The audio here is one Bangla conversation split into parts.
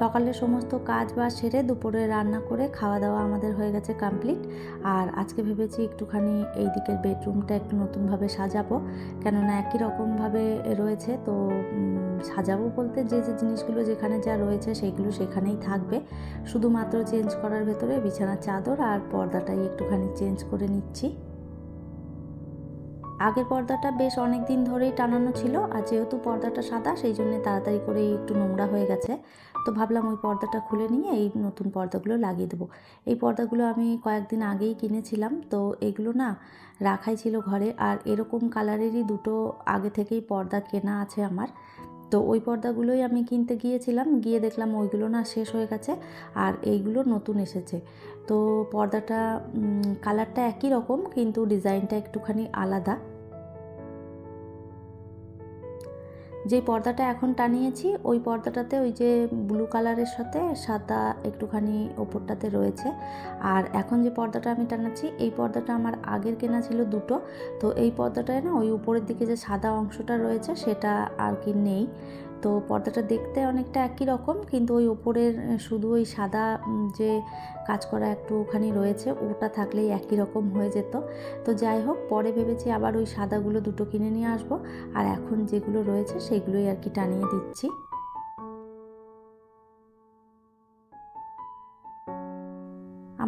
সকালে সমস্ত কাজ বাজ সেরে দুপুরে রান্না করে খাওয়া দাওয়া আমাদের হয়ে গেছে কমপ্লিট আর আজকে ভেবেছি একটুখানি এই দিকের বেডরুমটা একটু নতুনভাবে সাজাবো। কেননা একই রকমভাবে রয়েছে, তো সাজাবো বলতে যে যে জিনিসগুলো যেখানে যা রয়েছে সেইগুলো সেখানেই থাকবে। শুধুমাত্র চেঞ্জ করার ভেতরে বিছানার চাদর আর পর্দাটাই একটুখানি চেঞ্জ করে নিচ্ছি। আগের পর্দাটা বেশ অনেক দিন ধরেই টানানো ছিল আর যেহেতু পর্দাটা সাদা, সেই জন্য তাড়াতাড়ি করেই একটু নোংরা হয়ে গেছে। তো ভাবলাম ওই পর্দাটা খুলে নিয়ে এই নতুন পর্দাগুলো লাগিয়ে দেবো। এই পর্দাগুলো আমি কয়েকদিন আগেই কিনেছিলাম। তো এগুলো না রাখাই ছিল ঘরে আর এরকম কালারেরই দুটো আগে থেকেই পর্দা কেনা আছে আমার। তো ওই পর্দাগুলোই আমি কিনতে গিয়েছিলাম। গিয়ে দেখলাম ওইগুলো না শেষ হয়ে গেছে আর এইগুলো নতুন এসেছে। তো পর্দাটা কালারটা একই রকম কিন্তু ডিজাইনটা একটুখানি আলাদা। যে পর্দাটা এখন টানিয়েছি, ওই পর্দাটাতে ওই যে ব্লু কালারের সাথে সাদা একটুখানি ওপরটাতে রয়েছে। আর এখন যে পর্দাটা আমি টানাচ্ছি, এই পর্দাটা আমার আগের কেনা ছিল দুটো। তো এই পর্দাটায় না ওই উপরের দিকে যে সাদা অংশটা রয়েছে, সেটা আর কি নেই। তো পর্দাটা দেখতে অনেকটা একই রকম, কিন্তু ওই ওপরের শুধু ওই সাদা যে কাজ করা একটু একটুখানি রয়েছে, ওটা থাকলেই একই রকম হয়ে যেত। তো যাই হোক, পরে ভেবেছি আবার ওই সাদাগুলো দুটো কিনে নিয়ে আসব। আর এখন যেগুলো রয়েছে, সেগুলোই আর কি টানিয়ে দিচ্ছি।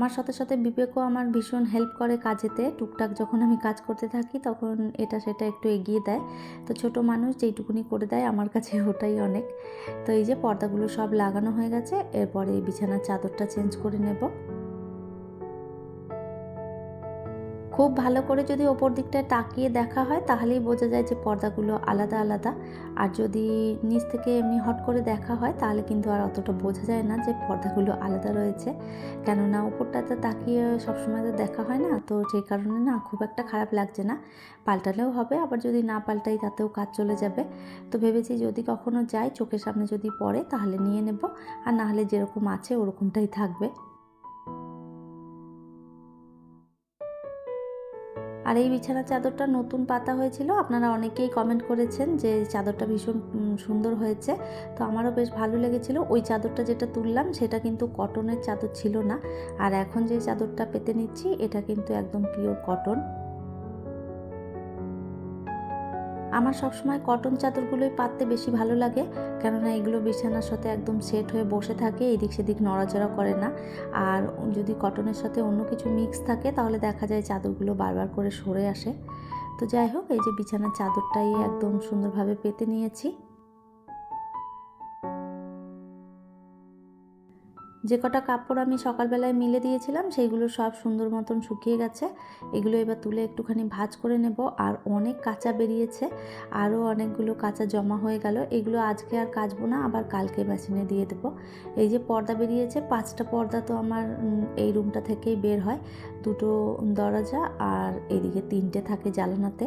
আমার সাথে সাথে বিবেকও আমার ভীষণ হেল্প করে কাজেতে। টুকটাক যখন আমি কাজ করতে থাকি, তখন এটা সেটা একটু এগিয়ে দেয়। তো ছোট মানুষ যেইটুকুনি করে দেয়, আমার কাছে ওটাই অনেক। তো এই যে পর্দাগুলো সব লাগানো হয়ে গেছে, এরপরে বিছানার চাদরটা চেঞ্জ করে নেব। খুব ভালো করে যদি ওপর দিকটায় তাকিয়ে দেখা হয়, তাহলেই বোঝা যায় যে পর্দাগুলো আলাদা আলাদা। আর যদি নিচ থেকে এমনি হট করে দেখা হয়, তাহলে কিন্তু আর অতটা বোঝা যায় না যে পর্দাগুলো আলাদা রয়েছে। কেননা ওপরটাতে তাকিয়ে সবসময় তো দেখা হয় না, তো সেই কারণে না খুব একটা খারাপ লাগছে না। পাল্টালেও হবে, আবার যদি না পাল্টাই তাতেও কাজ চলে যাবে। তো ভেবেছি যদি কখনো যাই, চোখের সামনে যদি পড়ে, তাহলে নিয়ে নেব। আর না হলে যেরকম আছে, ওরকমটাই থাকবে। এই বিছানার চাদরটা নতুন পাতা হয়েছিল। আপনারা অনেকেই কমেন্ট করেছেন যে চাদরটা ভীষণ সুন্দর হয়েছে। তো আমারও বেশ ভালো লেগেছিল। ওই চাদরটা যেটা তুললাম, সেটা কিন্তু কটনের চাদর ছিল না। আর এখন যে চাদরটা পেতে নিচ্ছি, এটা কিন্তু একদম পিওর কটন আমার সবসময় কটন চাদরগুলোই পাততে বেশি ভালো লাগে, কেননা এগুলো বিছানার সাথে একদম সেট হয়ে বসে থাকে, এদিক সেদিক নড়াচড়া করে না। আর যদি কটনের সাথে অন্য কিছু মিক্স থাকে, তাহলে দেখা যায় চাদরগুলো বারবার করে সরে আসে। তো যাই হোক, এই যে বিছানার চাদরটাই একদম সুন্দরভাবে পেতে নিয়েছি। যে কটা কাপড় আমি সকালবেলায় মিলে দিয়েছিলাম, সেইগুলো সব সুন্দর মতন শুকিয়ে গেছে। এগুলো এবার তুলে একটুখানি ভাজ করে নেব। আর অনেক কাঁচা বেরিয়েছে। আরও অনেকগুলো কাঁচা জমা হয়ে গেল। এগুলো আজকে আর কাচবো না, আবার কালকে মেশিনে দিয়ে দেবো। এই যে পর্দা বেরিয়েছে, পাঁচটা পর্দা তো আমার এই রুমটা থেকেই বের হয়। দুটো দরজা আর এদিকে তিনটে থাকে জালানাতে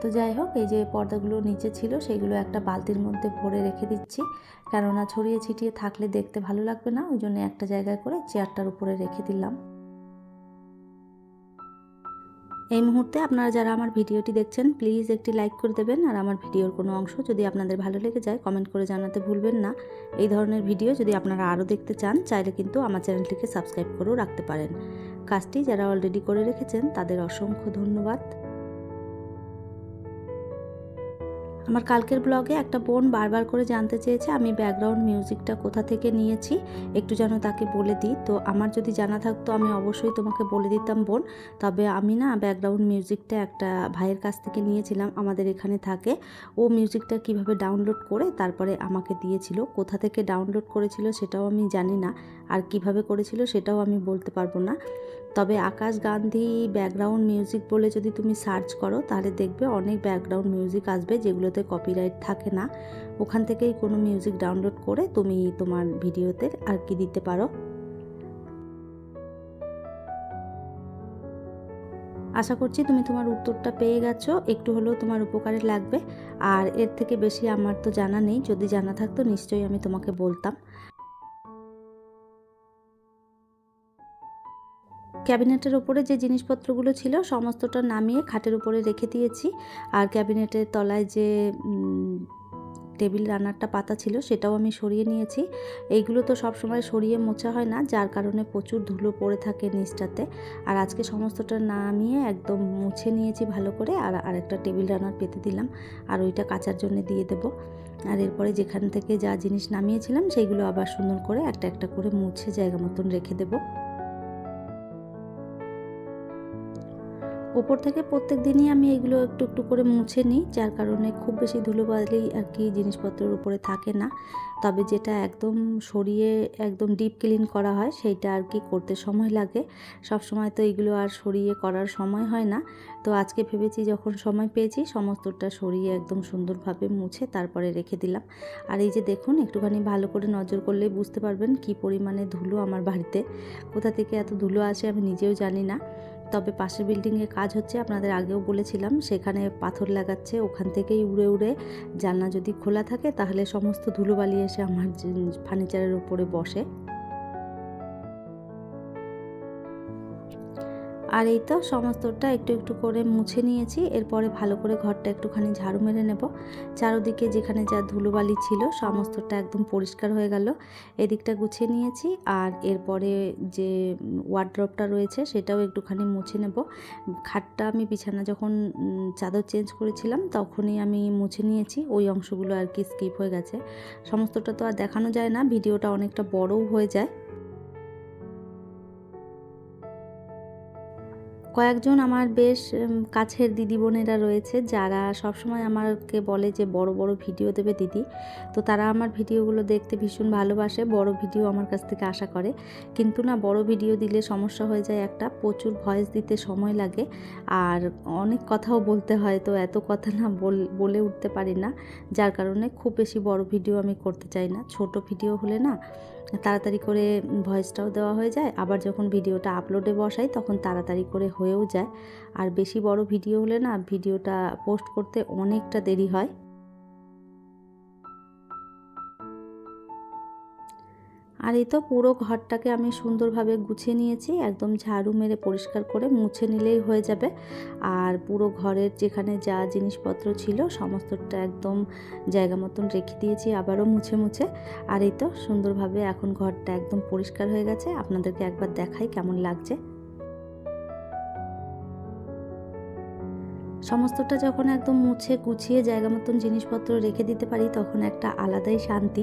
তো যাই হোক, এই যে পর্দাগুলো নিচে ছিল, সেগুলো একটা বালতির মধ্যে ভরে রেখে দিচ্ছি। কেননা ছড়িয়ে ছিটিয়ে থাকলে দেখতে ভালো লাগবে না, ওই জন্য একটা জায়গায় করে চেয়ারটার উপরে রেখে দিলাম। এই মুহূর্তে আপনারা যারা আমার ভিডিওটি দেখছেন, প্লিজ একটি লাইক করে দেবেন, আর আমার ভিডিওর কোনো অংশ যদি আপনাদের ভালো লেগে যায়, কমেন্ট করে জানাতে ভুলবেন না। এই ধরনের ভিডিও যদি আপনারা আরও দেখতে চান, চাইলে কিন্তু আমার চ্যানেলটিকে সাবস্ক্রাইব করেও রাখতে পারেন। কাজটি যারা অলরেডি করে রেখেছেন, তাদের অসংখ্য ধন্যবাদ। আমার কালকের ব্লগে একটা বোন বারবার করে জানতে চেয়েছে আমি ব্যাকগ্রাউন্ড মিউজিকটা কোথা থেকে নিয়েছি, একটু যেন তাকে বলে দিই। তো আমার যদি জানা থাকতো আমি অবশ্যই তোমাকে বলে দিতাম বোন। তবে আমি না ব্যাকগ্রাউন্ড মিউজিকটা একটা ভাইয়ের কাছ থেকে নিয়েছিলাম, আমাদের এখানে থাকে। ও মিউজিকটা কীভাবে ডাউনলোড করে তারপরে আমাকে দিয়েছিল, কোথা থেকে ডাউনলোড করেছিল সেটাও আমি জানি না, আর কীভাবে করেছিল সেটাও আমি বলতে পারব না। তবে আকাশ গান্ধী ব্যাকগ্রাউন্ড মিউজিক বলে যদি তুমি সার্চ করো তাহলে দেখবে অনেক ব্যাকগ্রাউন্ড মিউজিক আসবে যেগুলোতে কপিরাইট থাকে না, ওখান থেকেই কোনো মিউজিক ডাউনলোড করে তুমি তোমার ভিডিওতে আর কি দিতে পারো। আশা করছি তুমি তোমার উত্তরটা পেয়ে গেছো, একটু হলেও তোমার উপকারে লাগবে। আর এর থেকে বেশি আমার তো জানা নেই, যদি জানা থাকতো নিশ্চয়ই আমি তোমাকে বলতাম। ক্যাবিনেটের ওপরে যে জিনিসপত্রগুলো ছিল সমস্তটা নামিয়ে খাটের উপরে রেখে দিয়েছি। আর ক্যাবিনেটের তলায় যে টেবিল রানারটা পাতা ছিল সেটাও আমি সরিয়ে নিয়েছি। এইগুলো তো সব সময় সরিয়ে মোছা হয় না, যার কারণে প্রচুর ধুলো পড়ে থাকে নিচটাতে। আর আজকে সমস্তটা নামিয়ে একদম মুছে নিয়েছি ভালো করে, আর আরেকটা টেবিল রানার পেতে দিলাম। আর ওইটা কাচার জন্য দিয়ে দেব। আর এরপরে যেখান থেকে যা জিনিস নামিয়েছিলাম, সেইগুলো আবার সুন্দর করে একটা একটা করে মুছে জায়গা মতন রেখে দেবো। ওপর থেকে প্রত্যেক দিনই আমি এগুলো একটু একটু করে মুছে নিই, যার কারণে খুব বেশি ধুলোবালি আর কি জিনিসপত্রের উপরে থাকে না। তবে যেটা একদম সরিয়ে একদম ডিপ ক্লিন করা হয়, সেইটা আর কি করতে সময় লাগে। সব সময় তো এগুলো আর সরিয়ে করার সময় হয় না। তো আজকে ভেবেছি যখন সময় পেয়েছি, সমস্তটা সরিয়ে একদম সুন্দরভাবে মুছে তারপরে রেখে দিলাম। আর এই যে দেখুন, একটুখানি ভালো করে নজর করলে বুঝতে পারবেন কি পরিমাণে ধুলো আমার বাড়িতে। কোথা থেকে এত ধুলো আসে আমি নিজেও জানি না। তবে পাশের বিল্ডিংয়ে কাজ হচ্ছে, আপনাদের আগেও বলেছিলাম, সেখানে পাথর লাগাচ্ছে, ওখান থেকেই উড়ে উড়ে জানলা যদি খোলা থাকে, তাহলে সমস্ত ধুলোবালি এসে আমার ফার্নিচারের উপরে বসে। আর এই তো সমস্তটা একটু একটু করে মুছে নিয়েছি। এরপরে ভালো করে ঘরটা একটুখানি ঝাড়ু মেরে নেব। চারোদিকে যেখানে যা ধুলোবালি ছিল সমস্তটা একদম পরিষ্কার হয়ে গেল। এদিকটা গুছিয়ে নিয়েছি আর এরপরে যে ওয়ার্ড্রপটা রয়েছে সেটাও একটুখানি মুছে নেব। খাটটা আমি বিছানা যখন চাদর চেঞ্জ করেছিলাম তখনই আমি মুছে নিয়েছি। ওই অংশগুলো আর কি স্কিপ হয়ে গেছে। সমস্তটা তো আর দেখানো যায় না, ভিডিওটা অনেকটা বড়ও হয়ে যায়। কয়েকজন আমার বেশ কাছের দিদি বোনেরা রয়েছে যারা সবসময় আমাকে বলে যে, বড় বড় ভিডিও দেবে দিদি। তো তারা আমার ভিডিওগুলো দেখতে ভীষণ ভালোবাসে, বড় ভিডিও আমার কাছ থেকে আশা করে। কিন্তু না, বড় ভিডিও দিলে সমস্যা হয়ে যায় একটা, প্রচুর ভয়েস দিতে সময় লাগে। আর অনেক কথাও বলতে হয়, তো এত কথা না বল- উঠতে পারি না। যার কারণে খুব বেশি বড় ভিডিও আমি করতে চাই না। ছোট ভিডিও হলে না, তাড়াতাড়ি করে ভয়েসটাও দেওয়া হয়ে যায়। আবার যখন ভিডিওটা আপলোডে বসাই, তখন তাড়াতাড়ি করে হয়েও যায়। আর বেশি বড় ভিডিও হলে না ভিডিওটা পোস্ট করতে অনেকটা দেরি হয়। আর এই তো পুরো ঘরটাকে আমি সুন্দরভাবে গুছিয়ে নিয়েছি, একদম ঝাড়ু মেরে পরিষ্কার করে মুছে নিলেই হয়ে যাবে। আর পুরো ঘরের যেখানে যা জিনিসপত্র ছিল সমস্তটা একদম জায়গা মতন রেখে দিয়েছি, আবারও মুছে মুছে। আর এই তো সুন্দরভাবে এখন ঘরটা একদম পরিষ্কার হয়ে গেছে। আপনাদেরকে একবার দেখাই কেমন লাগছে। সমস্তটা যখন একদম মুছে গুছিয়ে জায়গা মতন জিনিসপত্র রেখে দিতে পারি, তখন একটা আলাদাই শান্তি।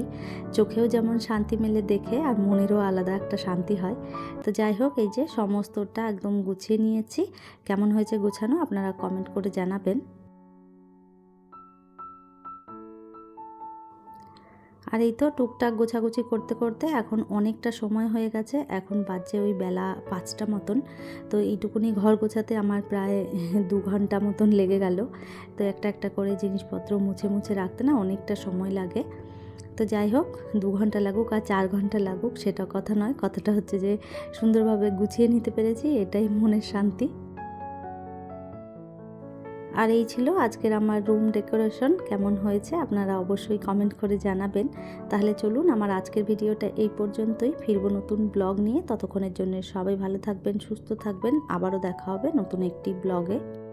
চোখেও যেমন শান্তি মেলে দেখে, আর মনেরও আলাদা একটা শান্তি হয়। তো যাই হোক, এই যে সমস্তটা একদম গুছিয়ে নিয়েছি। কেমন হয়েছে গুছানো, আপনারা কমেন্ট করে জানাবেন। আর এই তো টুকটাক গোছাগুছি করতে করতে এখন অনেকটা সময় হয়ে গেছে। এখন বাজছে ওই বেলা পাঁচটা মতন। তো এইটুকুনি ঘর গোছাতে আমার প্রায় দু ঘণ্টা মতন লেগে গেল। তো একটা একটা করে জিনিসপত্র মুছে মুছে রাখতে না অনেকটা সময় লাগে। তো যাই হোক, দু ঘণ্টা লাগুক আর চার ঘণ্টা লাগুক, সেটা কথা নয়। কথাটা হচ্ছে যে সুন্দরভাবে গুছিয়ে নিতে পেরেছি, এটাই মনের শান্তি। আর এই ছিল আজকের আমার রুম ডেকোরেশন। কেমন হয়েছে আপনারা অবশ্যই কমেন্ট করে জানাবেন। তাহলে চলুন আমার আজকের ভিডিওটা এই পর্যন্তই। ফিরব নতুন ব্লগ নিয়ে। ততক্ষণের জন্য সবাই ভালো থাকবেন, সুস্থ থাকবেন। আবারও দেখা হবে নতুন একটি ব্লগে।